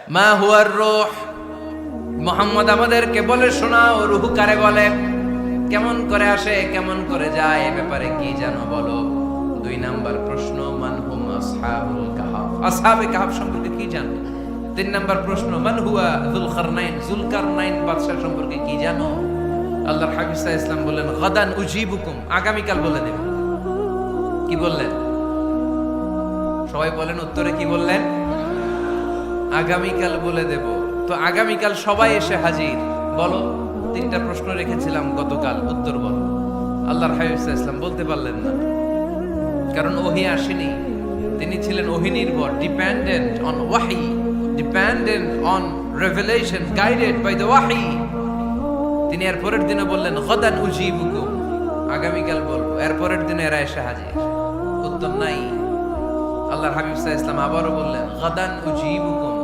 মা হুয়ার রূহ। মোহাম্মদ আমাদেরকে বলে শোনাও, রুহু কারে বলে? কেমন করে আসে, কেমন করে যায়, এ ব্যাপারে কি জানো বলো? দুই নাম্বার প্রশ্ন, মান হুম আসহাবুল কাহাফ। আসহাবে কাহাফ সম্পর্কে কি জানো? তিন নাম্বার প্রশ্ন, মান হুয়া যুলকারনাইন যুলকারনাইন বাদশা সম্পর্কে কি জানো? আল্লাহর হাবিব ইসলাম বললেন, গাদান উজিবুকুম। আগামীকাল বলে দেব। কি বললেন? সবাই বলেন, উত্তরে কি বললেন? আগামীকাল বলে দেব। তো আগামীকাল সবাই এসে হাজির। বলো, তিনটা প্রশ্ন রেখেছিলাম গতকাল, উত্তর বলো। আল্লাহর হাবিব সাল্লাল্লাহু ইসলাম বলতে পারলেন না। কারণ ওহি আসেনি। তিনি ছিলেন ওহি নির্ভর ডিপেন্ডেন্ট অন ওয়াহি dependent on revelation guided by the ওয়াহি তিনি এর পরের দিনে বললেন, গদান উজিবুকুম। আগামীকাল বলব, এর পরের দিনে এরা এসে হাজির। উত্তর নাই। আল্লাহর হাবিব সাল্লাল্লাহু ইসলাম আবারও বললেন, গদান উজিবুকুম।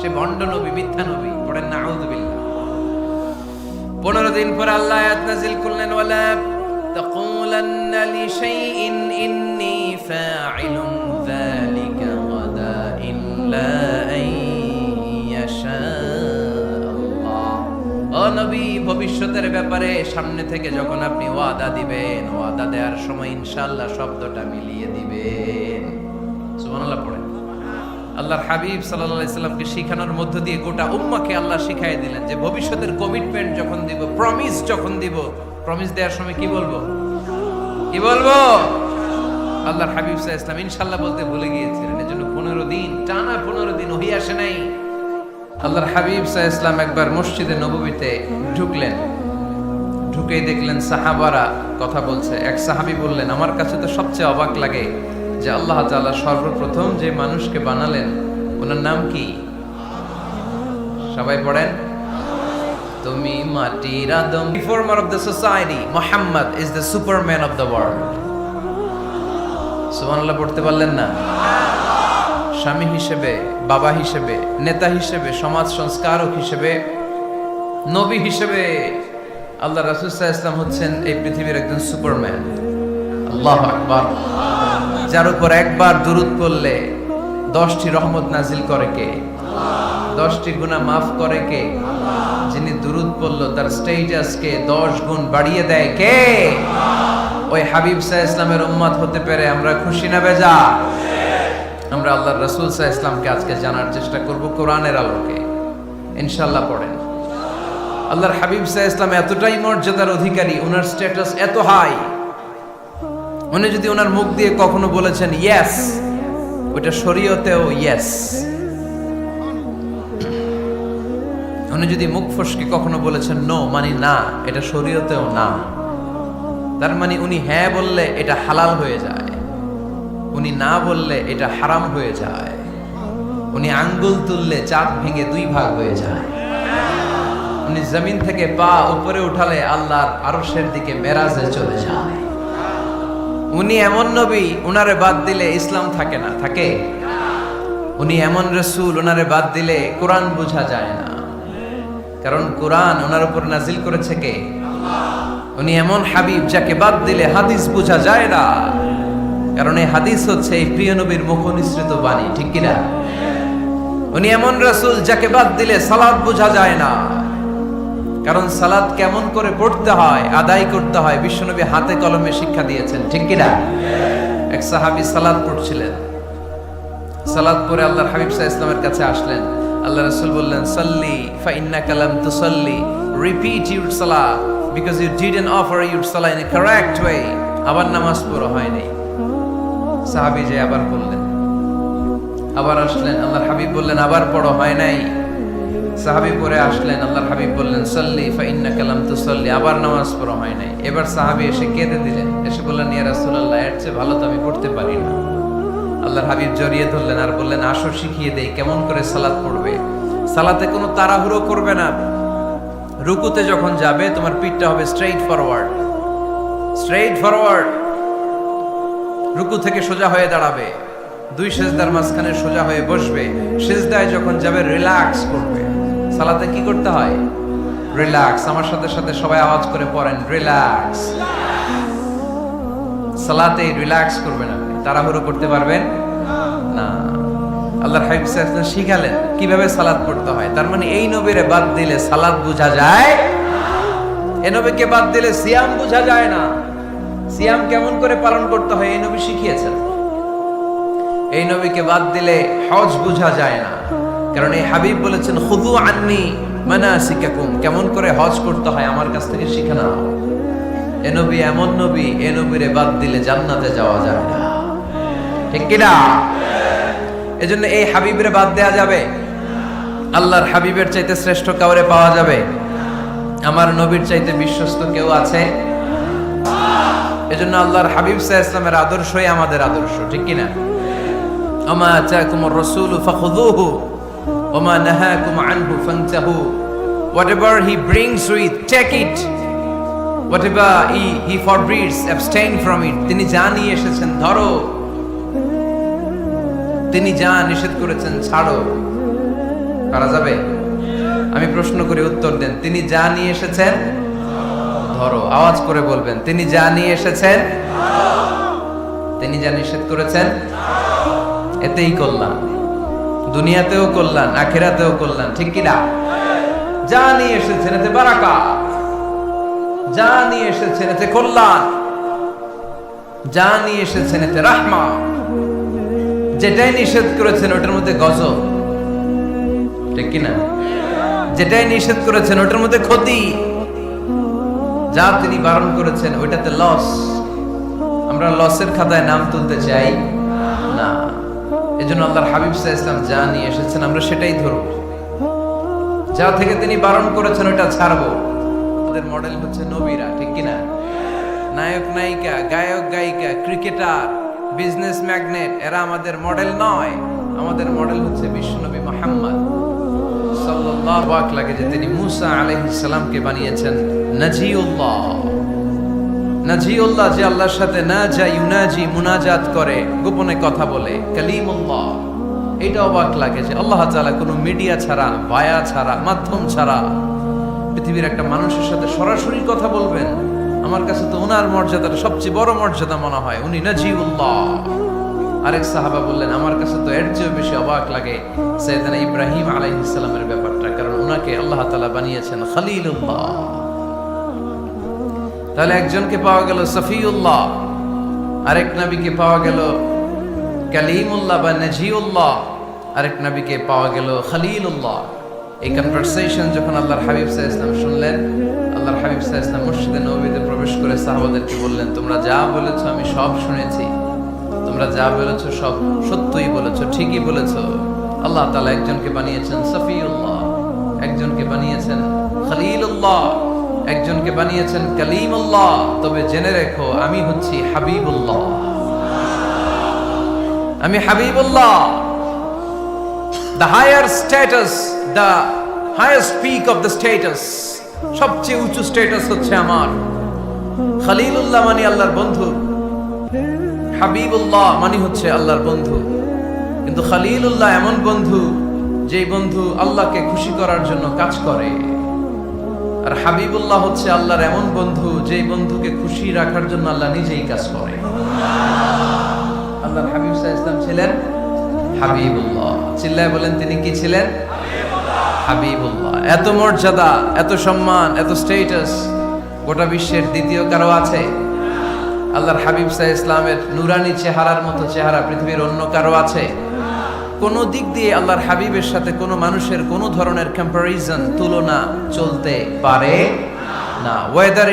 সে ভণ্ড নবী মিথ্যা নবী পড়েন না আউযুবিল্লাহ পনেরো দিন পর আল্লাহ আয়াত নাজিল করলেন ওয়ালা تقولن لشيء إني فاعل ذلك غدا إلا أن يشاء الله ও নবী ভবিষ্যতের ব্যাপারে সামনে থেকে যখন আপনি ওয়াদা দিবেন ওয়াদা দেওয়ার সময় ইনশাআল্লাহ শব্দটা মিলিয়ে দিবেন সুবহানাল্লাহ পড়েন আল্লাহর হাবিব আলাইহি শিখানোর মধ্য দিয়ে গোটা উম্মাকে আল্লাহ শিখাই দিলেন যে ভবিষ্যতের কমিটমেন্ট যখন দিব প্রমিস যখন দিব প্রমিস দেওয়ার সময় কি বলব? কি বলব? আল্লাহর হাবিব আলাইহি ইসলাম ইনশাআল্লাহ বলতে ভুলে গিয়েছিলেন, এজন্য পনেরো দিন, টানা পনেরো দিন ওহি আসে নাই। আল্লাহর হাবিব আলাইহি ইসলাম একবার মসজিদে নববীতে ঢুকলেন। ঢুকেই দেখলেন সাহাবারা কথা বলছে। এক সাহাবী বললেন, আমার কাছে তো সবচেয়ে অবাক লাগে যে আল্লাহ তাআলা সর্বপ্রথম যে মানুষকে বানালেন, ওনার নাম কি? সবাই পড়েন। তুমি মাটির Adam. Reformer of the society Muhammad is the superman of the world সুবহানাল্লাহ, পড়তে পারলেন না? স্বামী হিসেবে, বাবা হিসেবে, নেতা হিসেবে, সমাজ সংস্কারক হিসেবে, নবী হিসেবে আল্লাহ রাসূল ইসলাম হচ্ছেন এই পৃথিবীর একজন সুপারম্যান। আল্লাহ আকবার। যার উপর একবার দুরুদ পড়লে দশটি রহমত নাজিল করে কে? দশটি গুণা মাফ করে কে? যিনি দুরুদ পড়ল, তার স্টেটাসকে দশ গুণ বাড়িয়ে দেয় কে? ওই হাবিব সাহ ইসলামের উম্মত হতে পেরে আমরা খুশি না বেজা? আমরা আল্লাহর রসুল সাহ ইসলামকে আজকে জানার চেষ্টা করব কোরআনের আলোকে। ইনশাল্লাহ পড়েন। আল্লাহর হাবিব সাহ ইসলাম এতটাই মর্যাদার অধিকারী, ওনার স্ট্যাটাস এত হাই উনি যদি ওনার মুখ দিয়ে কখনো বলেছেন ইয়েস ওইটা শরীয়তেও ইয়েস উনি যদি মুখ ফসকে কখনো বলেছেন নো মানে না, এটা শরীয়তেও না। তার মানে উনি হ্যাঁ বললে এটা হালাল হয়ে যায়। উনি না বললে এটা হারাম হয়ে যায়। উনি আঙ্গুল তুললে চাঁদ ভেঙে দুই ভাগ হয়ে যায়। উনি জমিন থেকে পা উপরে উঠালে আল্লাহর আরশের দিকে মেরাজে চলে যায়। উনি এমন নবী, উনারে বাদ দিলে ইসলাম থাকে না, থাকে? উনি এমন রসুল ওনারে বাদ দিলে কোরআন বোঝা যায় না। কারণ কোরআন ওনার উপর নাজিল করেছে কে? উনি এমন হাবিব যাকে বাদ দিলে হাদিস বোঝা যায় না। কারণ এই হাদিস হচ্ছে এই প্রিয় নবীর মুখ নিঃসৃত বাণী, ঠিক কিনা? উনি এমন রসুল যাকে বাদ দিলে সালাদ বোঝা যায় না। কারণ সালাদ কেমন করে পড়তে হয়, আদায় করতে হয়, বিশ্বনবী হাতে কলমে শিক্ষা দিয়েছেন, ঠিক কিনা? এক সাহাবি সালাদ পড়ছিলেন। সালাদ পরে আল্লাহর হাবিব সাহা ইসলামের কাছে আসলেন। আল্লাহ রসুল বললেন, সাল্লি ফা ইন্না কালাম তু সাল্লি রিপিট ইউর সালা because you didn't offer your সালা ইন কারেক্ট ওয়ে আবার নামাজ পড়া হয়নি। সাহাবি যে আবার বললেন। আবার আসলেন, আল্লাহর হাবিব বললেন, আবার পড়ো হয় নাই। সাহাবি পরে আসলেন, আল্লাহর হাবিব বললেন, সাল্লি ফা ইন্না কালাম তো সাল্লি আবার নামাজ পড়া হয় নাই। এবার সাহাবি এসে কেঁদে দিলেন। এসে বললেন, ইয়া রাসূলুল্লাহ, এর চেয়ে ভালো তো আমি পড়তে পারি না। আল্লাহর হাবিব জড়িয়ে ধরলেন আর বললেন, আসো, শিখিয়ে দেই, কেমন করে সালাত পড়বে? সালাতে কোনো তাড়াহুড়ো করবে না। রুকুতে যখন যাবে, তোমার পিঠটা হবে স্ট্রেইট ফরওয়ার্ড স্ট্রেইট ফরওয়ার্ড রুকু থেকে সোজা হয়ে দাঁড়াবে। দুই সেজদার মাঝখানে সোজা হয়ে বসবে। সেজদায় যখন যাবে রিল্যাক্স করবে। সালাতে কি করতে হয়? রিল্যাক্স আমার সাথে সাথে সবাই আওয়াজ করে পড়েন রিল্যাক্স সালাতে রিল্যাক্স করবেন আপনি। তাড়াহুড়ো করতে পারবেন? না। হাবিব আলাইহি শিখালেন কীভাবে সালাত পড়তে হয়। তার মানে এই নবীরে বাদ দিলে সালাত বোঝা যায়? এ নবীকে বাদ দিলে সিয়াম বোঝা যায় না। সিয়াম কেমন করে পালন করতে হয় এই নবী শিখিয়েছেন। এই নবীকে বাদ দিলে হজ বোঝা যায় না। কারণ এই হাবিব বলেছেন খুদু আননি মানাসিকাকুম কেমন করে হজ করতে হয় আমার কাছ থেকে শিখে নাও। এ নবী এমন নবী, এ নবীরে বাদ দিলে জান্নাতে যাওয়া যায় না। ঠিক কিনা? এজন্য এই হাবিবের বাদ দেয়া যাবে। আল্লাহর হাবিবের চাইতে শ্রেষ্ঠ কাউরে পাওয়া যাবে। আমার নবীর চাইতে বিশ্বস্ত কেউ আছে? এজন্য আল্লাহর হাবিব সাহা ইসলামের আদর্শই আমাদের আদর্শ, ঠিক কিনা? আমা চাকুমর রসুল ফাখুদুহু ওমা নাহাকুম আনহু whatever he brings with, take it. Whatever he he forbids, abstain from it. তিনি যা নিয়ে এসেছেন, ধরো। তিনি যা নিষেধ করেছেন, ছাড়ো। পারা যাবে? আমি প্রশ্ন করে, উত্তর দেন। তিনি যা নিয়ে এসেছেন, ধরো। আওয়াজ করে বলবেন, তিনি যা নিয়ে এসেছেন, তিনি যা নিষেধ করেছেন, এতেই কল্যাণ। দুনিয়াতেও কল্যাণ, আখেরাতেও কল্যাণ, ঠিক কিনা? যা নিয়ে এসেছেন এতে বারাকা। যা নিয়ে এসেছেন এতে কল্যাণ। যা নিয়ে এসেছেন এতে রাহমা। যেটাই নিষেধ করেছেন ওটার মধ্যে গজব। ঠিক কিনা? যেটাই নিষেধ করেছেন ওটার মধ্যে ক্ষতি। যা তিনি বারণ করেছেন ওইটাতে লস আমরা লসের খাতায় নাম তুলতে চাই না। এজন্য আল্লাহর হাবিব সাহা ইসলাম যা নিয়ে এসেছেন, আমরা সেটাই ধরব। যা থেকে তিনি বারণ করেছেন ওটা ছাড়বো। আমাদের মডেল হচ্ছে নবীরা, ঠিক কিনা? নায়ক, নায়িকা, গায়ক, গায়িকা ক্রিকেটার বিজনেস ম্যাগনেট এরা আমাদের মডেল নয়। আমাদের মডেল হচ্ছে বিশ্বনবী মোহাম্মদ। সাল্লাল্লাহু আক লাগে যে তিনি মুসা আলাইহিস সালামকে বানিয়েছেন, নাজিউল্লাহ। নাজিউল্লাহ যে আল্লাহর সাথে না যা ইউনাজি মুনাজাত করে, গোপনে কথা বলে। কালিমুল্লাহ। এটা অবাক লাগে যে আল্লাহ তাআলা কোনো মিডিয়া ছাড়া, বায়া ছাড়া, মাধ্যম ছাড়া পৃথিবীর একটা মানুষের সাথে সরাসরি কথা বলবেন। আমার কাছে তো ওনার মর্যাদাটা সবচেয়ে বড় মর্যাদা মনে হয়, উনি নাজিউল্লাহ। আরেক সাহাবা বললেন, আমার কাছে তো এর চেয়েও বেশি অবাক লাগে সৈয়দানা ইব্রাহিম আলাইহিস সালামের ব্যাপারটা, কারণ ওনাকে আল্লাহ তাআলা বানিয়েছেন খলিলুল্লাহ। তাহলে একজনকে পাওয়া গেল সফিউল্লাহ, আরেক নবীকে পাওয়া গেল কালিমুল্লাহ বা নাজিউল্লাহ, আরেক নবীকে পাওয়া গেল খলিলুল্লাহ। এই কনভারসেশন যখন আল্লাহর হাবিব সাহা ইসলাম শুনলেন, আল্লাহর হাবিব সাহা ইসলাম মসজিদে নবীতে প্রবেশ করে সাহাবাদেরকে বললেন, তোমরা যা বলেছ আমি সব শুনেছি। তোমরা যা বলেছ সব সত্যই বলেছ, ঠিকই বলেছ। আল্লাহ তাআলা একজনকে বানিয়েছেন সফিউল্লাহ, একজনকে বানিয়েছেন খলিলুল্লাহ। একজনকে বানিয়েছেন কালিমুল্লাহ। তবে জেনে রেখো, আমি হচ্ছি হাবিবুল্লাহ। আমি Habibullah. The higher status the higher peak of the status সবচেয়ে উঁচু স্ট্যাটাস হচ্ছে আমার। খালিলুল্লাহ মানে আল্লাহর বন্ধু। হাবিবুল্লাহ মানে হচ্ছে আল্লাহর বন্ধু। কিন্তু খালিলুল্লাহ এমন বন্ধু, যেই বন্ধু আল্লাহকে খুশি করার জন্য কাজ করে। আর হাবিবুল্লাহ হচ্ছে আল্লাহর এমন বন্ধু, যেই বন্ধুকে খুশি রাখার জন্য আল্লাহ নিজেই কাজ করে। আল্লাহর হাবিব সাহা ইসলাম ছিলেন হাবিবুল্লাহ। চিল্লায় বলেন, তিনি কি ছিলেন? হাবিবুল্লাহ। এত মর্যাদা, এত সম্মান, এত স্টেটাস গোটা বিশ্বের দ্বিতীয় কারও আছে? আল্লাহর হাবিব সাহা ইসলামের নুরানি চেহারার মতো চেহারা পৃথিবীর অন্য কারও আছে? কোন দিক দিয়ে আল্লাহর হাবিবের সাথে কোনো মানুষের কোনো ধরনের কম্পারিজন তুলনা চলতে পারে না। ওয়েদার